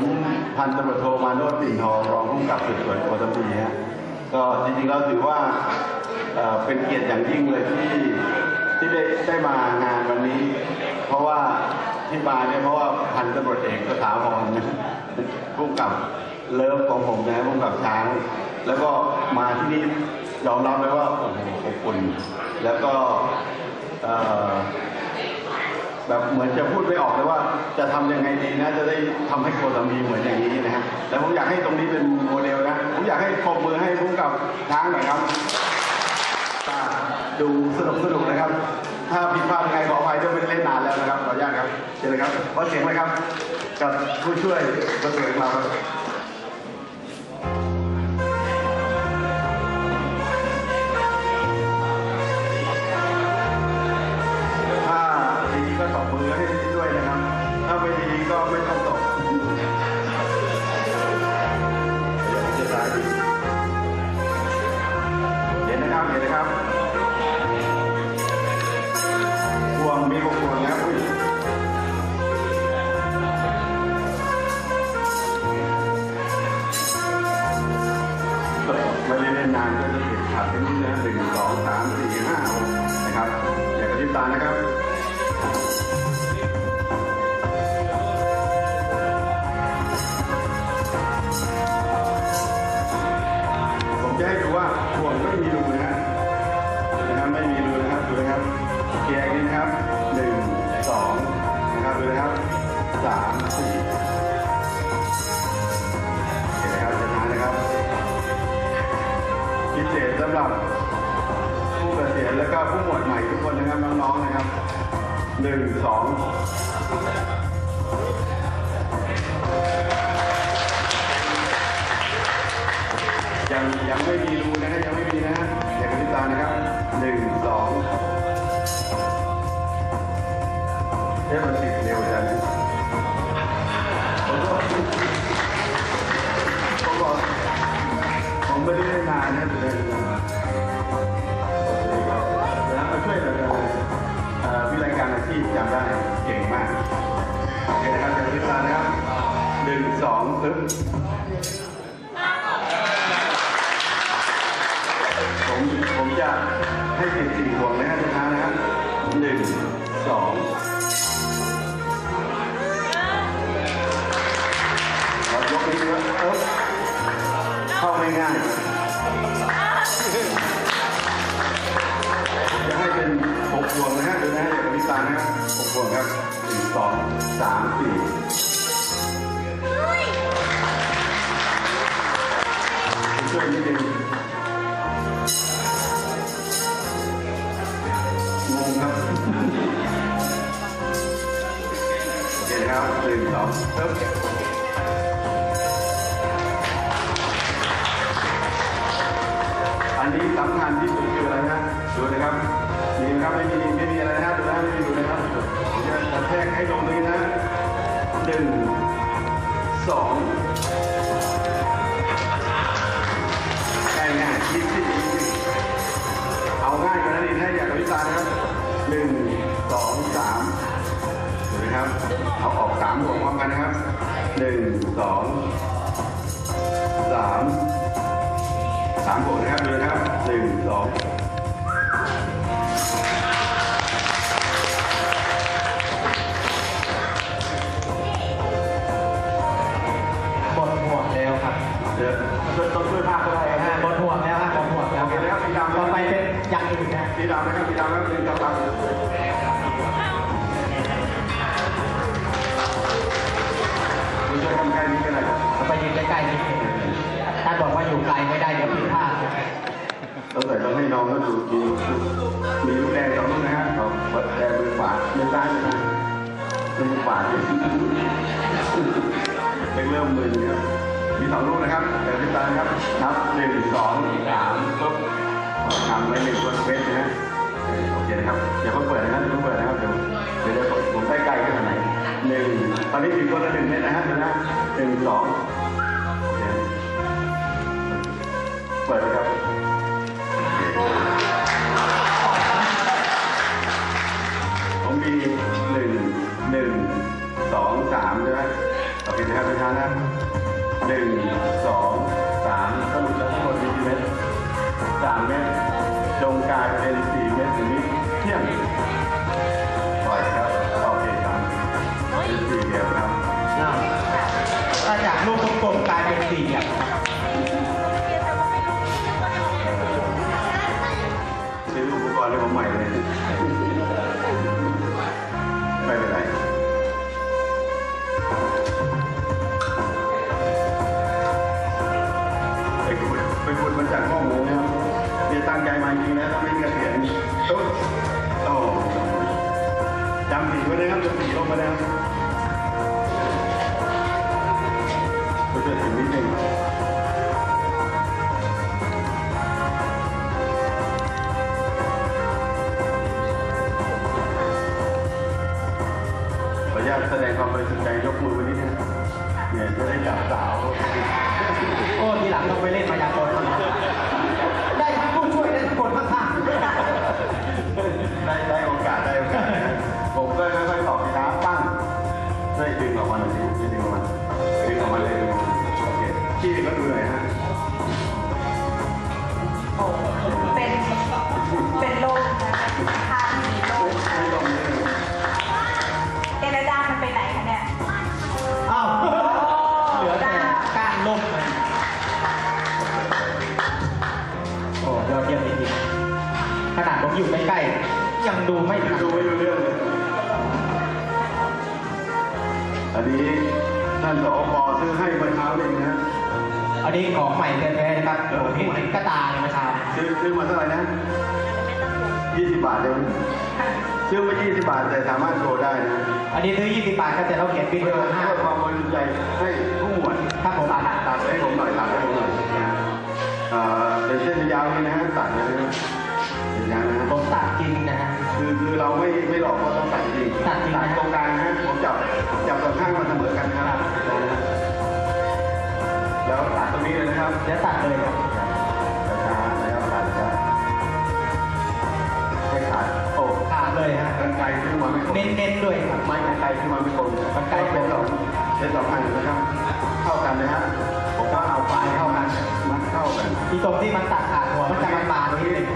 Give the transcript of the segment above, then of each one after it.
ผมพันตำรวจโทมาโนชปิ่นทองรองผู้กำกับสืบสวนโคตรปีฮะก็จริงๆแล้วถือว่าเป็นเกียรติอย่างยิ่งเลยที่ที่ได้ได้มางานวันนี้ เพราะว่าที่มาเนี่ยเพราะว่าพันตำรวจเอกสถาพรผู้กำกับเลิฟของผมนะผู้กำกับช้าง แล้วก็มาที่นี่ยอมรับเลยว่าโอ้โหอบอุ่นแล้วก็ แบบเหมือนจะพูดไม่ออกเลยว่าจะทำยังไงดีนะ จะได้ทำให้โคสามีเหมือนอย่างนี้นะฮะแล้วผมอยากให้ตรงนี้เป็นโมเดลนะผมอยากให้ปรบมือให้ผู้กำกับช้างหน่อยครับอ่าดูสนุกสนุกนะครับ ถ้าผิดพลาดยังไงขออภัยด้วยไม่เล่นนานแล้วนะครับขออนุญาตครับเชิญเลยครับขอเสียงเลยครับ กับผู้ช่วยประเสริฐเราครับ นะครับเห็นนะครับพวงมีหกพวงนะครับอุ้ยไม่ได้เล่นนานก็จะติดขัดกันนิดนะหนึ่งสองสามสี่ห้านะครับอย่ากระพริบตานะครับ ก็ผู้หมวดใหม่ทุกคนนะครับน้องๆนะครับหนึ่งสองยังยังไม่มีรู จะให้เป็นหกพวงนะฮะดูนะฮะอย่างนิตานะครับหกพวงครับหนึ่งสองสามสี่ช่วยนิดนึงงงครับโอเคครับหนึ่งสองปึ๊บ สำคัญที่สุดคืออะไรนะดูนะครับมีนะครับไม่มีไม่มีอะไรนะครับดูนะไม่มีดูนะครับจะกระแทกให้ลงเลยนะหนึ่งสองง่ายง่ายๆคิดที่ดีเอาง่ายกว่านั้นอีกให้อยากกับวิจารณ์นะครับหนึ่งสองสามดูนะครับเอาออกสามบวกพร้อมกันนะครับหนึ่งสองามบวกนะครับดูนะครับหนึ่งสองหมดห่วงแล้วครับเดี๋ยวต้องต้องช่วยภาคด้วยนะฮะหมดห่วงแล้วครับหมดห่วงแล้วโอเคแล้วสีดำต่อไปเป็นอย่างอื่นนะสีดำนะครับสีดำนะครับหนึ่งสองสามคุณช่วยทำแค่นี้ก็ได้ครับต่อไปยืนใกล้ๆนิดนึงท่านบอกว่าอยู่ไกลไม่ได้เดี๋ยวผิดพลาด ต้องใส่ต้องให้น้องเขาดูมีมีลูกแดงสองลูกนะฮะเขาเปิดแดงมือขวามือซ้ายนะมือขวาเนี่ยเป็นเริ่มมือครับมีสองลูกนะครับแต่พิจารณาครับนับหนึ่งสองสามปุ๊บทำไว้หนึ่งตัวเวทนะฮะโอเคนะครับอย่าเพิ่งเปิดนะครับอย่าเพิ่งเปิดนะครับเดี๋ยวเดี๋ยวผมใกล้ใกลขนาดไหนหนึ่งตอนนี้มีคนละหนึ่งเนี่ยนะฮะเดี๋ยวนะหนึ่งสองเปิดเลย ห จำสีไว้นะครับจำสีลงมาแล้วก็จะถึงนิดนึงขออนุญาตแสดงความบริสุทธิ์ใจยก อยู่ใกล้ๆยังดูไม่ทันดูไม่รู้เรื่องเลยอันนี้ท่านสอปซื้อให้เมื่อเช้าเองนะอันนี้ของใหม่แท้ๆนะครับผมเห็นกระตาเลยเมื่อเช้าซื้อซื้อมาเท่าไหร่นะ20บาทเองซื้อมา20บาทแต่สามารถโชว์ได้นะ อันนี้ซื้อ20บาทครับแต่เราเขียนบินเพื่ไปอห้าเพื่อความบริสุทธิ์ใจให้ผู้หมวดครับผมตัดตั แล้วตัดตรงนี้เลยนะครับเดี๋ยวตัดเลยครับช้าๆนะครับตัดช้าให้ขาดโอ้ขาดเลยฮะกันไกลขึ้นมาไม่ตรงเน้นๆด้วยครับ ไม้กันไกลขึ้นมาไม่ตรงกันไกลเป็นสองเป็นสองอันนะครับเข้ากันเลยฮะผมก็เอาปลายเข้ากันมันเข้ากันที่ตรงที่มันตัดขาดหัวมันจะมันบานนิดนึง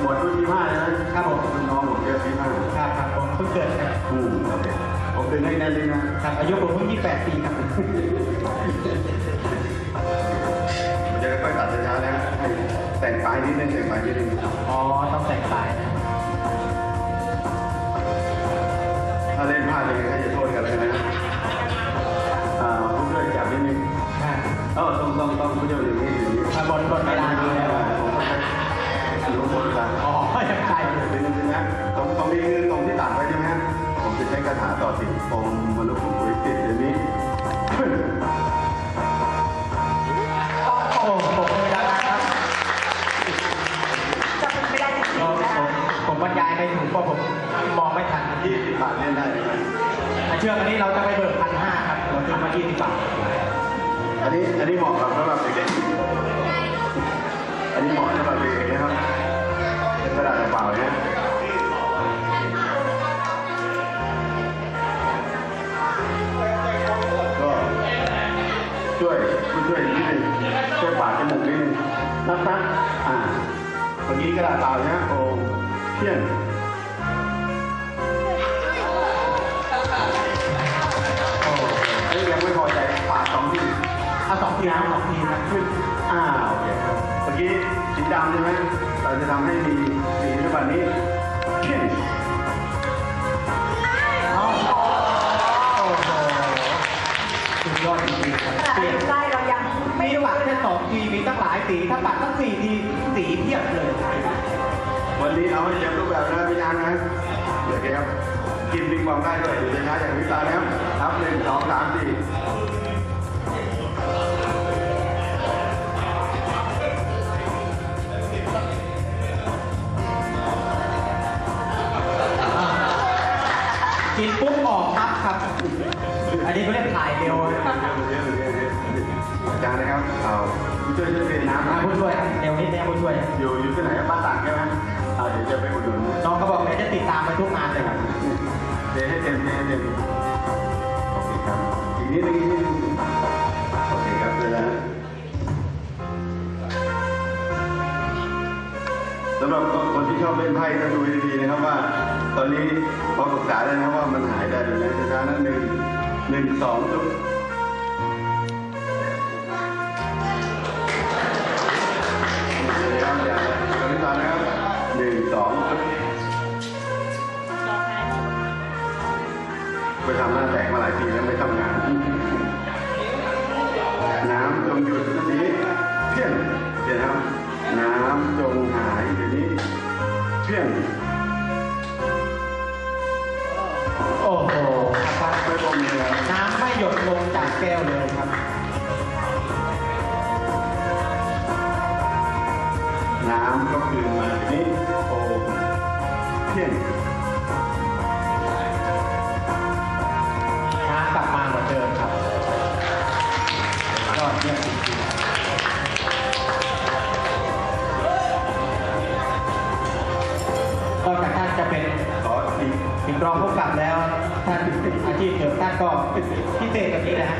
หมวดรุ่นที่ห้านะครับผมคุณน้องหมวดเยอะที่ห้าครับครับผมเพิ่งเกิดครับอืมโอเคผมเป็นให้แน่นเลยนะ ครับอายุผมเพิ่ง28ปีครับ ผมจะค่อยๆตัดช้าๆนะให้แต่งปลายนิดนึงแต่งปลายนิดนึงอ๋อ ต้องแต่งปลายนะถ้าเล่นพลาดยังไงก็จะโทษกันเลยนะอ่าผู้ช่วยจับนิดนึง อ่าเออต้องต้องต้องผู้ช่วยอย่างนี้อย่างนี้ถ้าบนบนเวลา ชือกอันนี้เราจะไปเบิกพันห้าครับเราซื้อมา20บาทอันนี้อันนี้เหมาะกับสำหรับเด็กๆอันนี้เหมาะสำหรับเด็กๆนะครับเป็นกระดาษเปล่าๆนะก็ช่วยผู้ช่วยนิดนึงช่วยปาดจมูกนิดนึงนับนับอ่าเมื่อกี้กระดาษเปล่านะโอ้เที่ยง เอาสองทีนะสองทีครับขึ้นอ่าโอเคเมื่อกี้สีดำใช่ไหมเราจะทำให้มีสีแบบนี้เที่ยงเอาโอ้โหสุดยอดจริงๆครับเปลี่ยนใต้เรายังไม่มีรู้ปัดแค่สองทีมีตั้งหลายสีถ้าปัดตั้งสี่ทีสีเพียบเลย วันนี้เอาให้เต็มรูปแบบนะพี่ยางนะโอเคครับกินปิงปองได้ด้วยดูช้าอย่างวิตานะครับนับหนึ่งสองสามสี่ อันนี้เขาเรียกถ่ายเดียวอะจานนะครับเอาผู้ช่วยช่วยเทนน้ำนะผู้ช่วยเดียวนิดเดียวผู้ช่วยอยู่อยู่ที่ไหนบ้านต่างใช่ไหมเอาเดี๋ยวจะไปอุดหนุนน้องก็บอกเขาจะติดตามไปทุกงานเลยครับเดย์ให้เต็มแทใเต็มโอเคครับทีนี้นึงอีกโอเคครับเวลาสำหรับคนที่ชอบเล่นไพ่ต้องดูดีๆนะครับว่า ตอนนี้พอศึกษาได้นะว่ามันหายได้หรือไม่ช้านั่นหนึ่ง หนึ่งสองจุดนะครับอย่าตอนนี้ตอนนะครับหนึ่งสองจุดไปทำหน้าแตกมาหลายปีแล้วไม่ทำงาน น้ำจงหยุดเดี๋ยวนี้เพี้ยนเดี๋ยวนะครับ น้ำจงหายเดี๋ยวนี้ เพี้ยน กแก้วเลยครับน้ำก็คือมาเดี๋ยวนี้โอ้เพี้ยน ถ้าอาชีพเสริมท่านก็พิเศษแบบนี้นะฮะ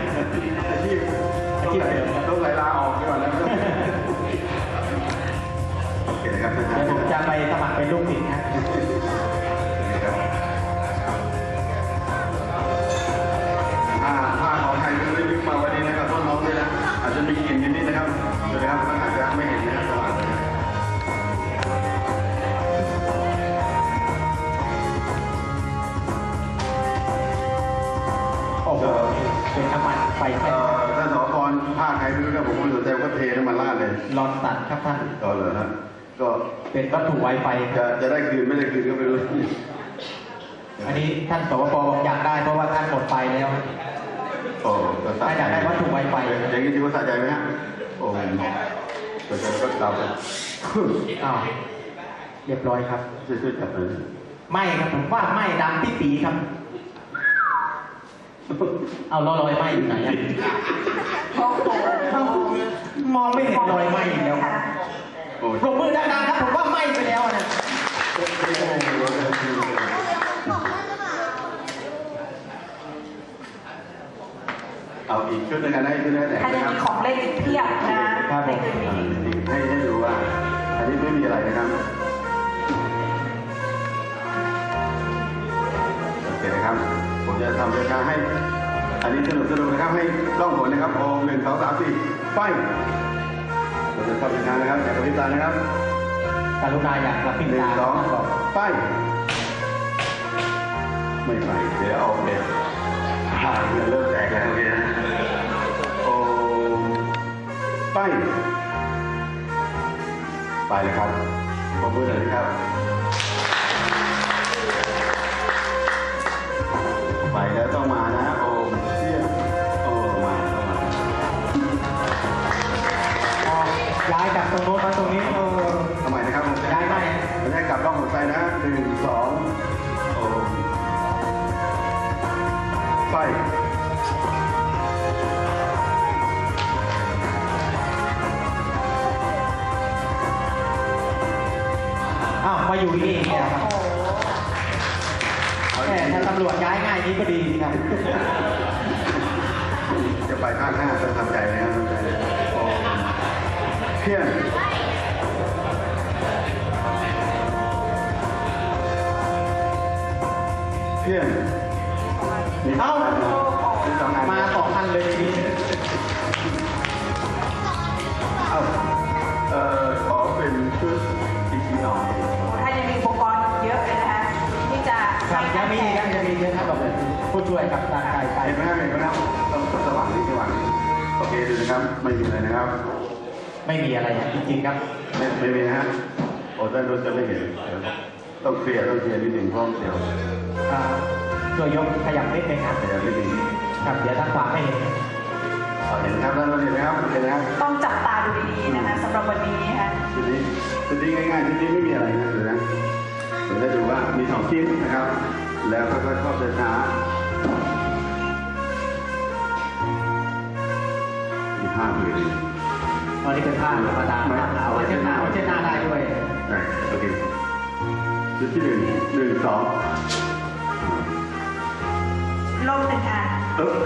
เป็นน้ำมันไฟเอ่แท้อท่านสอพรภาคใครไม่รู้นะผมไม่สนใจก็เทน้ำมันราดเลยลอนสันครับท่านก็เลยนะก็เป็นวัตถุไวไฟคจะรับจะได้คืนไม่ได้คืนก็ไม่รู้ อันนี้ท่านสวปบอกอยากได้เพราะว่าท่านหมดไปแล้วโอ้ก็สะถ้าใจอยากได้วัตถุไวไฟอย่างนี้ถือว่าสะใจไหมฮะโอ้ก็จะก็เราจะอ้าวเรียบร้อยครับช่วยๆจับเลยไหม่ครับผมว่าไหม่ดำปีปีครับ เอาแล้วรอยไหม้อยู่ไหนอะโอ้โหเอ้ามองไม่เห็นรอยไหม้อีกแล้วค่ะโอ้ปรบมือดังๆครับผมว่าไหม้ไปแล้วนะ เอาอีกชุดหนึงกันให้ชุดหนึงแต่ท่านนะยังครับมีของเล่นอีกเพียบนะในคืนนี้ให้ให้ดูว่า อันนี้ไม่มีอะไรนะครับโอเคนะครับ ผมจะทำรายการให้ อันนี้สนุกสนุกนะครับ ให้ร่องหนนะครับโอมหนึ่งสองสามสี่ไปเราจะทำรายการนะครับอย่ากระพริบตานะครับกรุณาอยากกระพริบหนึ่งตาสองท่านบอกไป ไม่ไปเดี๋ยวเอาเด็ดผ่านเริ่มแตกแล้วโอเคนะโอไป ไปเลยครับขอบคุณเลยนะครับ มาอยู่นี่เองเนี่ยครับโอ้โหแหมถ้าตำรวจย้ายง่ายนี้ก็ดีสิครับ จะไปภาคห้าต้องทำใจนะครับทำใจเลยโอมเพี้ยนเพี้ยนมีเอ้ามีสองอันมาสองอันเลยทีนี้ ผู้ช่วยกับตาไก่ไปเห็นไหมครับเห็นไหมครับต้องต้องสว่างนิดสว่างนิดโอเคดูนะครับไม่มีอะไรนะครับ ไม่มีอะไรนะจริงๆครับ ไม่ไม่มีนะฮะโอ้ท่านรู้จะไม่เห็นเดี๋ยวต้องเคลียร์ต้องเคลียร์นิดหนึ่งเพราะเดี๋ยวอ่าช่วยยกขยับนิดนึงครับขยับนิดหนึ่งครับเดี๋ยวทางขวาไม่เห็นเอาเห็นครับท่านเห็นไหมครับเห็นไหมครับต้องจับตาดูดีๆนะคะสำหรับวันนี้นะคะชุดนี้ชุดนี้ง่ายๆชุดนี้ไม่มีอะไรนะเดี๋ยวนะผมจะดูว่ามีสองชิ้นนะครับ แล้วค่อยๆครอบช้าๆ มีผ้าผืนตอนนี้เป็นผ้าธรรมดาเอาไว้เช็ดหน้าเอาไว้เช็ดหน้าได้ด้วยได้โอเคชุดที่หนึ่งหนึ่งสองโลกหนึ่งอันเออ